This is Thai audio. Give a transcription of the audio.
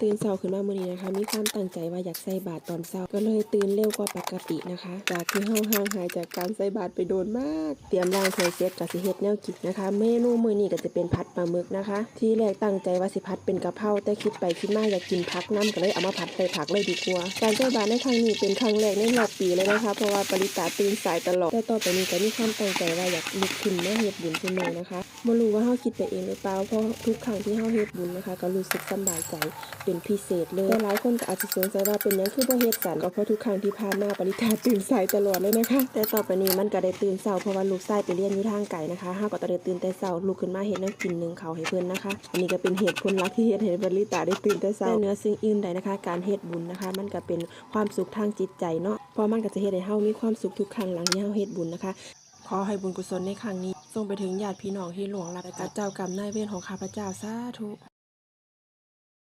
ตื่นเช้าขึ้นมามื้อนี้นะคะ มีความตั้งใจว่าอยากใส่บาตรตอนเช้าก็เลยตื่นเร็วกว่าปกตินะคะจากที่เฮาห่างหายจากการใส่บาตรไปโดนมาก เตรียมล้างถ้วยเสร็จก็สิเฮ็ดแนวกินนะคะ เมนูมื้อนี้ก็จะเป็นผัดปลาหมึกนะคะ ที่แรกตั้งใจว่าสิผัดเป็นกะเพราแต่คิดไปคิดมาอยากกินผักน้ำก็เลยเอามาผัดใส่ผักเลยดีกว่าการใส่บาตรในครั้งนี้เป็นครั้งแรกในรอบปีเลยนะคะ เพราะว่าปริตาตื่นสายตลอดแต่ต่อไปนี้ก็มีความตั้งใจว่าอยากลุกขึ้นมาเฮ็ดบุญซุมื้อนะคะบ่รู้ว่าเฮาคิดไปเองหรือเปล่าเพราะทุกครั้งที่เฮาเฮ็ดบุญนะคะ ก็รู้สึกสบายใจเป็นพิเศษเลยแต่หลายคนก็อาจจะสงสัยว่าเป็นหยังคือบ่เฮ็ดสันก็เพราะทุกครั้งที่ผ่านมาปริตาตื่นสายตลอดเลยนะคะ แต่ต่อไปนี้มันก็ได้ตื่นเช้าเพราะว่าลูกชายไปเรียนอยู่ทางไกลนะคะเฮาก็ต้องได้ตื่นแต่เช้าลุกขึ้นมาเฮ็ดแนวกินหนึงเขาวให้เพิ่นนะคะ อันนี้ก็เป็นเหตุผลหลักที่เฮ็ดให้ปริตาได้ตื่นแต่เช้าแต่เหนือสิ่งอื่นใดนะคะ การเฮ็ดบุญนะคะ มันก็เป็นความสุขทางจิตใจเนาะเพราะมันก็จะเฮ็ดให้เฮามีความสุขทุกครั้งหลังที่เฮาเฮ็ดบุญนะคะขอให้บุญกุศลในครั้งนี้ส่งไปถึงญาติพี่น้องที่หลวงรับและกับเจ้ากรรมนายเวรของข้าพเจ้าสาธุ